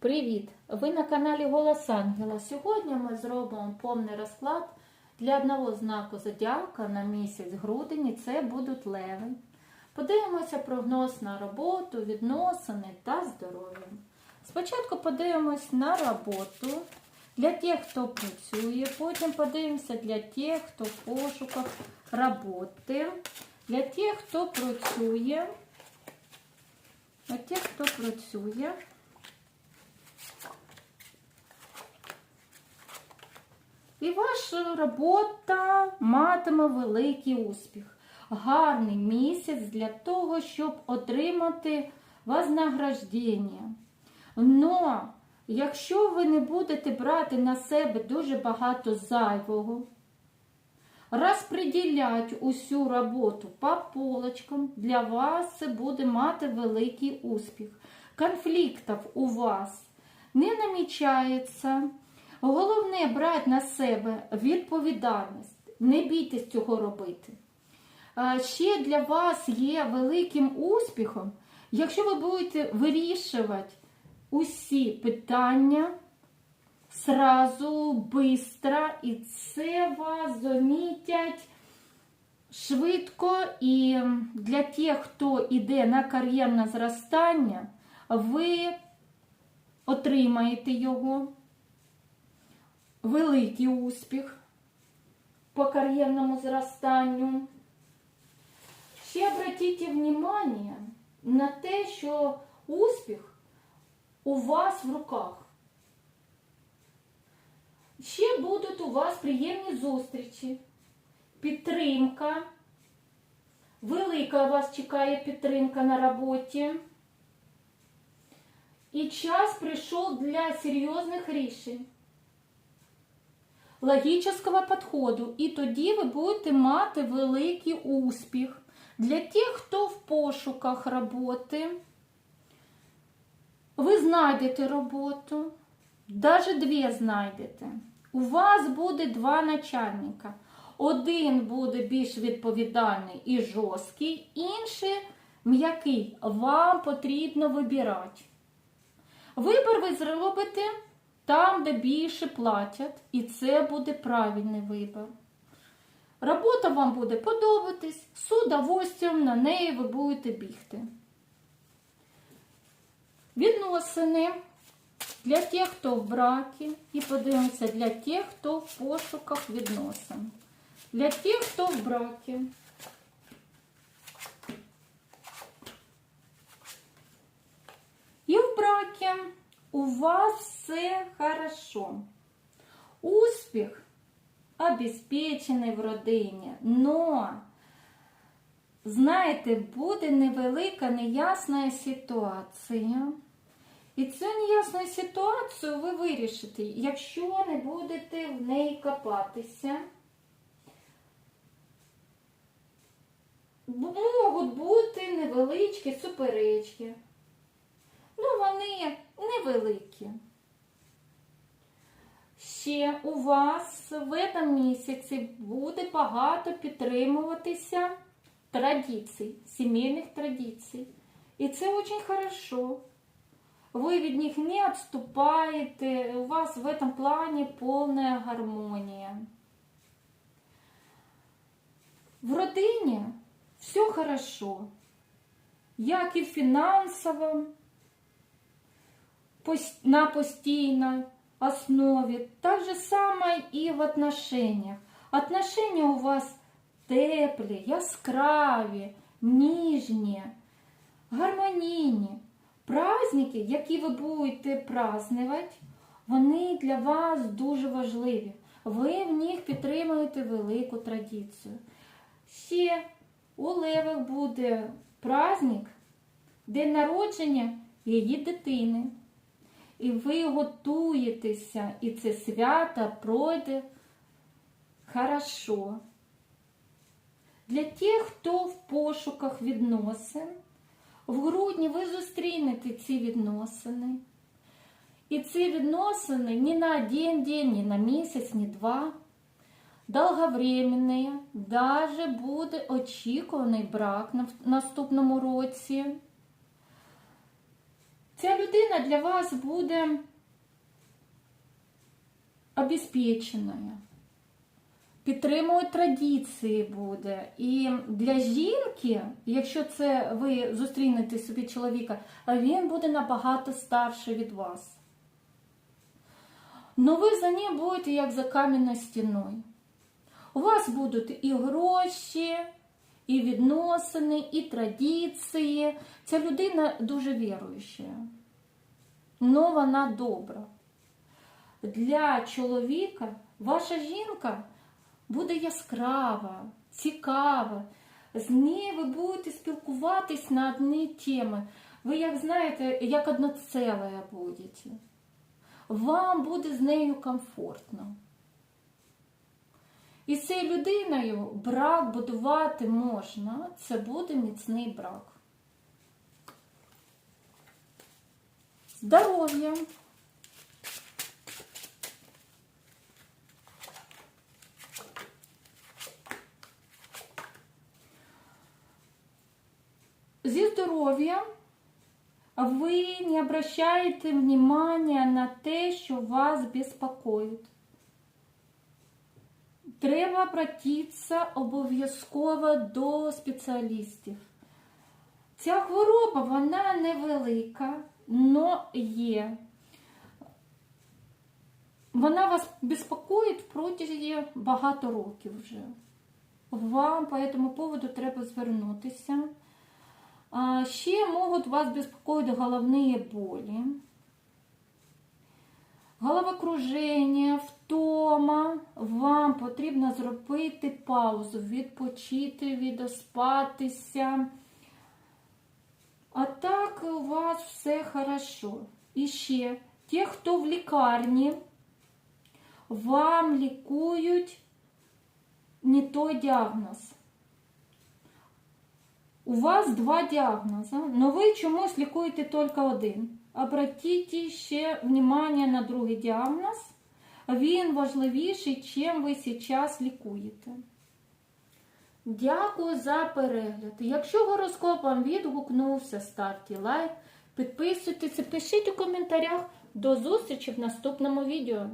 Привіт! Ви на каналі Голос Ангела. Сьогодні ми зробимо повний розклад для одного знаку зодіака на місяць грудень. Це будуть леви. Подивимося прогноз на роботу, відносини та здоров'я. Спочатку подивимось на роботу для тих, хто працює, потім подивимося для тих, хто в пошуках роботи, для тих, хто працює, для тих, хто працює. І ваша робота матиме великий успіх. Гарний місяць для того, щоб отримати вознаграждення. Но якщо ви не будете брати на себе дуже багато зайвого, розподіляти усю роботу по полочкам, для вас це буде мати великий успіх. Конфліктів у вас не намічається. Головне брати на себе відповідальність. Не бійтесь цього робити. Ще для вас є великим успіхом, якщо ви будете вирішувати усі питання сразу, бистро, і це вас замітять швидко. І для тих, хто йде на кар'єрне зростання, ви отримаєте його великий успіх по кар'єрному зростанню. Ще обратіть внимание на те, що успіх у вас в руках. Ще будуть у вас приємні зустрічі, підтримка. Велика вас чекає підтримка на роботі. І час прийшов для серйозних рішень логічного підходу, і тоді ви будете мати великий успіх. Для тих, хто в пошуках роботи, ви знайдете роботу, навіть дві знайдете. У вас буде два начальника. Один буде більш відповідальний і жорсткий, інший м'який. Вам потрібно вибирати. Вибір ви зробите там, де більше платять, і це буде правильний вибір. Робота вам буде подобатись, з удовольствием на неї ви будете бігти. Відносини для тих, хто в бракі, і подивимося для тих, хто в пошуках відносин. Для тих, хто в бракі. І в бракі у вас все хорошо. Успіх обезпечений в родині, но, знаєте, буде невелика неясна ситуація. І цю неясну ситуацію ви вирішите, якщо не будете в неї копатися. Можуть бути невеличкі суперечки. Ну, вони невеликі. Ще у вас в цьому місяці буде багато підтримуватися традицій, сімейних традицій. І це дуже хорошо. Ви від них не відступаєте, у вас в этом плані повна гармонія. В родині все хорошо, як і в фінансовому, на постійной основе. Так же самое и в отношениях. Отношения у вас теплі, яскраві, ніжні, гармонійні. Праздники, які ви будете празднувати, вони для вас дуже важливі. Ви в них підтримуєте велику традицію. Ще у Левих буде праздник, день народження її дитини. І ви готуєтеся, і це свято пройде хорошо. Для тих, хто в пошуках відносин, в грудні ви зустрінете ці відносини. І ці відносини не на один день, не на місяць, не два. Довговременні, даже буде очікуваний брак в наступному році. Людина для вас буде обезпеченою, підтримує традиції буде. І для жінки, якщо це ви зустрінете собі чоловіка, він буде набагато старший від вас. Но ви за ним будете як за кам'яною стіною. У вас будуть і гроші, і відносини, і традиції. Ця людина дуже віруюча, но вона добра. Для чоловіка ваша жінка буде яскрава, цікава. З нею ви будете спілкуватись на одні теми. Ви, як знаєте, як одноцеле будете. Вам буде з нею комфортно. І з цією людиною брак будувати можна, це буде міцний брак. Здоров'я. Зі здоров'ям ви не обращаєте внимания на те, що вас беспокоїть. Треба обратитися обов'язково до спеціалістів. Ця хвороба, вона невелика, но є. Вона вас безпокоїть протягом багато років вже. Вам по цьому поводу треба звернутися. Ще можуть вас беспокоїти головні болі, головокруження, втома. Вам потрібно зробити паузу, відпочити, відоспатися. А так у вас все хорошо. І ще, ті, хто в лікарні, вам лікують не той діагноз. У вас два діагнози, але ви чомусь лікуєте тільки один. Обратіть ще внимание на другий діагноз. Він важливіший, чим ви зараз лікуєте. Дякую за перегляд. Якщо гороскоп вам відгукнувся, ставте лайк, підписуйтесь, пишіть у коментарях. До зустрічі в наступному відео.